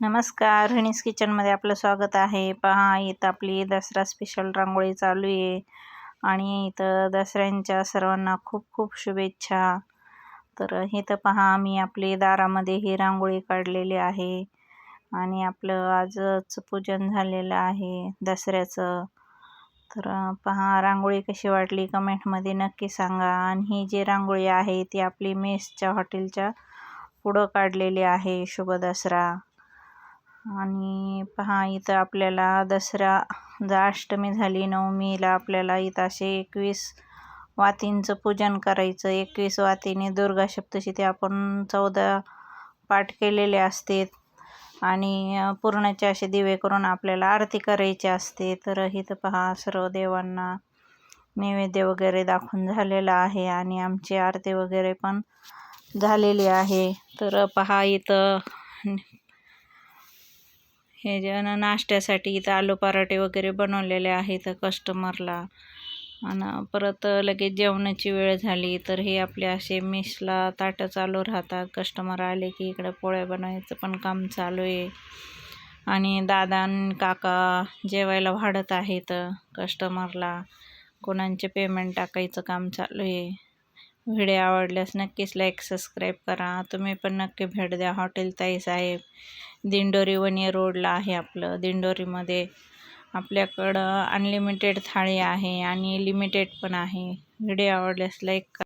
नमस्कार हणीस किचनमध्ये आपलं स्वागत आहे. पहा इथं आपली दसरा स्पेशल रांगोळी चालू आहे. आणि इथं दसऱ्यांच्या सर्वांना खूप खूप शुभेच्छा. तर इथं पहा आम्ही आपली दारामध्ये ही रांगोळी काढलेली आहे. आणि आपलं आजच पूजन झालेलं आहे दसऱ्याचं. तर पहा रांगोळी कशी वाटली कमेंटमध्ये नक्की सांगा. आणि ही जी रांगोळी आहे ती आपली मेसच्या हॉटेलच्या पुढं काढलेली आहे शुभ दसरा. आणि पहा इथं आपल्याला दसरा जा अष्टमी झाली नवमीला आपल्याला इथं असे एकवीस वातींचं पूजन करायचं. एकवीस वातीने दुर्गा सप्तशती आपण चौदा पाठ केलेले असते आणि पूर्णाचे असे दिवे करून आपल्याला आरती करायची असते. तर इथं पहा सर्व देवांना नैवेद्य वगैरे दाखवून झालेलं आहे आणि आमची आरती वगैरे पण झालेली आहे. तर पहा इथं हे जे नाश्त्यासाठी इथं आलू पराठे वगैरे बनवलेले आहेत कस्टमरला आणि परत लगेच जेवणाची वेळ झाली तर हे आपले असे मिसला ताटं चालू राहतात. कस्टमर आले की इकडे पोळ्या बनवायचं पण काम चालू आहे. आणि दादा काका जेवायला वाढत आहेत कस्टमरला कोणाचे पेमेंट टाकायचं काम चालू आहे. व्हिडिओ आवडल्यास नक्कीच लाईक सबस्क्राईब करा. तुम्ही पण नक्की भेट द्या. हॉटेल ताई साहेब. दिंडोरी वणी रोडला आहे आपलं. दिंडोरीमध्ये आपल्याकडं अनलिमिटेड थाळी आहे आणि लिमिटेड पण आहे. व्हिडिओ आवडल्यास लाईक करा.